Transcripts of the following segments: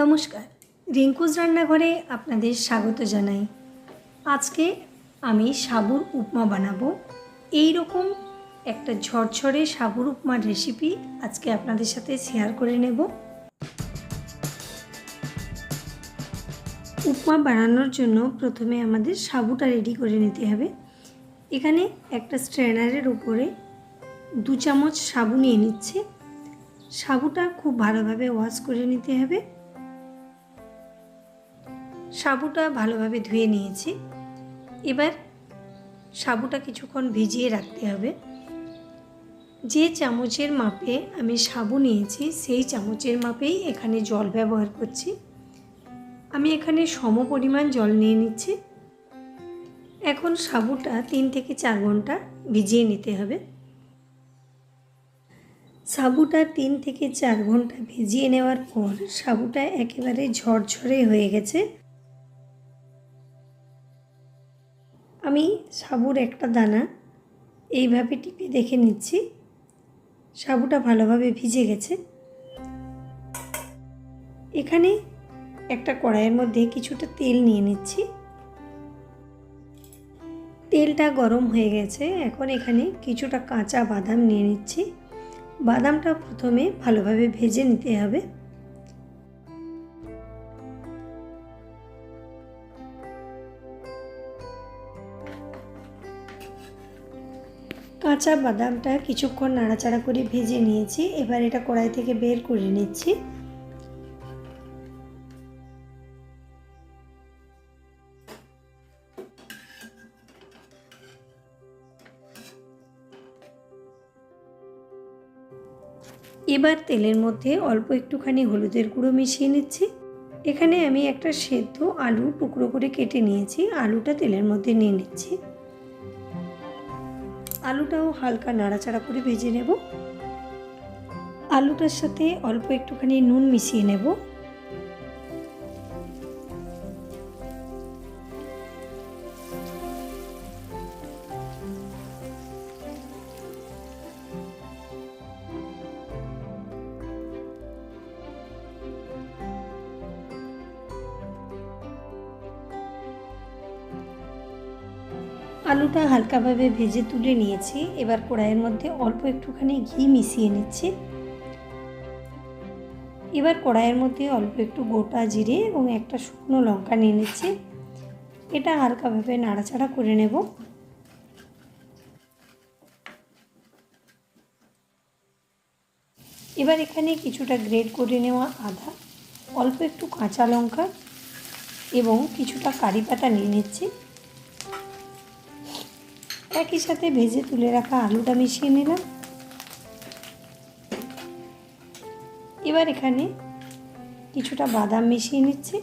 নমস্কার। রিঙ্কুজ রান্নাঘরে আপনাদের স্বাগত জানাই। আজকে আমি সাবুর উপমা বানাবো। এই রকম একটা ঝরঝরে সাবুর উপমার রেসিপি আজকে আপনাদের সাথে শেয়ার করে নেব। উপমা বানানোর জন্য প্রথমে আমাদের সাবুটা রেডি করে নিতে হবে। এখানে একটা স্ট্রেনারের উপরে দু চামচ সাবু নিয়ে নিচ্ছে। সাবুটা খুব ভালোভাবে ওয়াশ করে নিতে হবে। সাবুটা ভালোভাবে ধুয়ে নিয়েছি। এবার সাবুটা কিছুক্ষণ ভিজিয়ে রাখতে হবে। যে চামচের মাপে আমি সাবু নিয়েছি, সেই চামচের মাপেই এখানে জল ব্যবহার করছি। আমি এখানে সম পরিমাণ জল নিয়ে নিচ্ছি। এখন সাবুটা তিন থেকে চার ঘণ্টা ভিজিয়ে নিতে হবে। সাবুটা তিন থেকে চার ঘণ্টা ভিজিয়ে নেওয়ার পর সাবুটা একেবারে ঝরঝরে হয়ে গেছে। আমি সাবুর একটা দানা এইভাবে টিপে দেখে নিচ্ছি। সাবুটা ভালোভাবে ভিজে গেছে। এখানে একটা কড়াইয়ের মধ্যে কিছুটা তেল নিয়ে নিচ্ছি। তেলটা গরম হয়ে গেছে। এখন এখানে কিছুটা কাঁচা বাদাম নিয়ে নিচ্ছি। বাদামটা প্রথমে ভালোভাবে ভেজে নিতে হবে। কাঁচা বাদামটা কিছুক্ষণ নাড়াচাড়া করে ভেজে নিয়েছি। এবার এটা কড়াই থেকে বের করে নিচ্ছি। এবার তেলের মধ্যে অল্প একটুখানি হলুদের গুঁড়ো মিশিয়ে নিচ্ছি। এখানে আমি একটা সেদ্ধ আলু টুকরো করে কেটে নিয়েছি। আলুটা তেলের মধ্যে নিয়ে নিচ্ছি। আলুটাও হালকা নাড়াচাড়া করে ভেজে নেব। আলুটার সাথে অল্প একটুখানি নুন মিশিয়ে নেব। আলুটা হালকাভাবে ভেজে তুলে নিয়েছি। এবার কড়াইয়ের মধ্যে অল্প একটুখানি ঘি মিশিয়ে নিচ্ছি। এবার কড়াইয়ের মধ্যে অল্প একটু গোটা জিরে এবং একটা শুকনো লঙ্কা নিয়ে নিচ্ছি। এটা হালকাভাবে নাড়াচাড়া করে নেব। এবার এখানে কিছুটা গ্রেড করে নেওয়া আদা, অল্প একটু কাঁচা লঙ্কা এবং কিছুটা কারি পাতা নিয়ে নিচ্ছি। একই সাথে ভেজে তুলে রাখা আলুটা মিশিয়ে নিলাম। এবার এখানে কিছুটা বাদাম মিশিয়ে নিচ্ছি।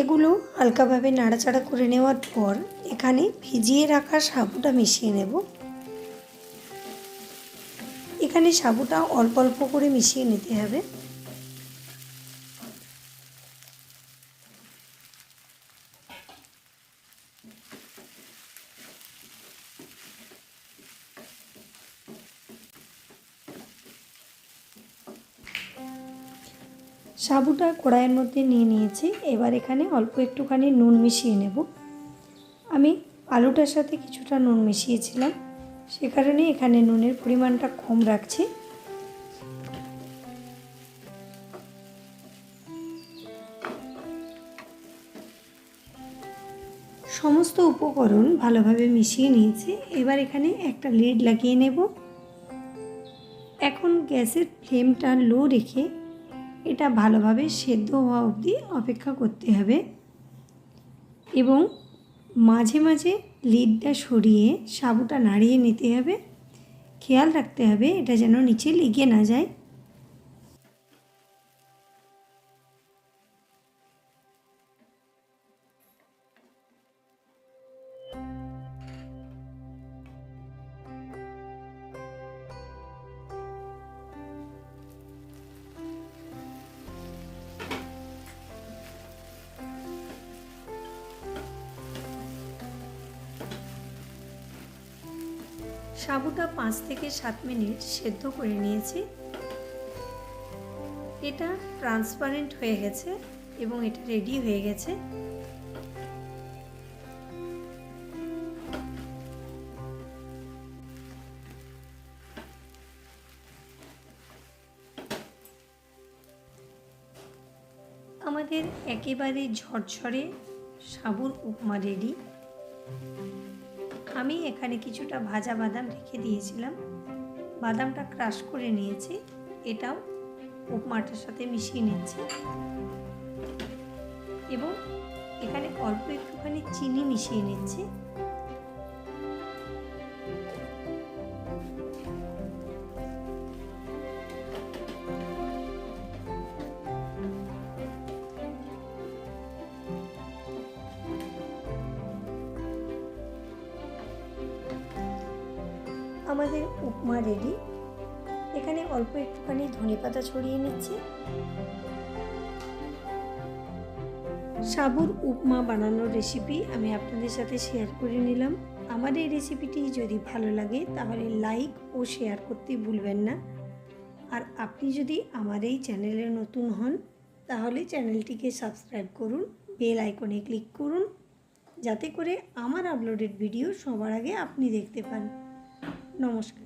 এগুলো হালকাভাবে নাড়াচাড়া করে নেওয়ার পর এখানে ভিজিয়ে রাখা সাবুটা মিশিয়ে নেব। এখানে সাবুটা অল্প অল্প করে মিশিয়ে নিতে হবে। সাবুটা কড়াইয়ের মধ্যে নিয়ে নিয়েছি। এবার এখানে অল্প একটুখানি নুন মিশিয়ে নেব। আমি আলুটার সাথে কিছুটা নুন মিশিয়েছিলাম। সে কারণে এখানে নুনের পরিমাণটা কম রাখছি। সমস্ত উপকরণ ভালোভাবে মিশিয়ে নিয়েছি। এবার এখানে একটা লিড লাগিয়ে নেব। এখন গ্যাসের ফ্লেমটা লো রেখে এটা ভালোভাবে সেদ্ধ হওয়া অবধি অপেক্ষা করতে হবে। এবং মাঝে মাঝে লিডটা সরিয়ে সাবুটা নাড়িয়ে নিতে হবে। খেয়াল রাখতে হবে এটা যেন নিচে লেগে না যায়। সাবুটা পাঁচ থেকে সাত মিনিট সেদ্ধ করে নিয়েছি। এটা ট্রান্সপারেন্ট হয়ে গেছে এবং এটা রেডি হয়ে গেছে। আমাদের একেবারে ঝরঝরে সাবুর উপমা রেডি আমি এখানে কিছুটা ভাজা বাদাম রেখে দিয়েছিলাম। বাদামটা ক্রাশ করে নিয়েছি, এটাও উপমাটার সাথে মিশিয়ে নিচ্ছি। এবং এখানে অল্প একটুখানি চিনি মিশিয়ে নিচ্ছি। আমাদের উপমা রেডি এখানে অল্প একটুখানি ধনে পাতা ছড়িয়ে নিচ্ছি। সাবুর উপমা বানানোর রেসিপি আমি আপনাদের সাথে শেয়ার করে নিলাম। আমার এই রেসিপিটি যদি ভালো লাগে, তাহলে লাইক ও শেয়ার করতে ভুলবেন না। আর আপনি যদি আমার এই চ্যানেলে নতুন হন, তাহলে চ্যানেলটিকে সাবস্ক্রাইব করুন বেল আইকনে ক্লিক করুন, যাতে করে আমার আপলোডেড ভিডিও সবার আগে আপনি দেখতে পান। নমস্কার।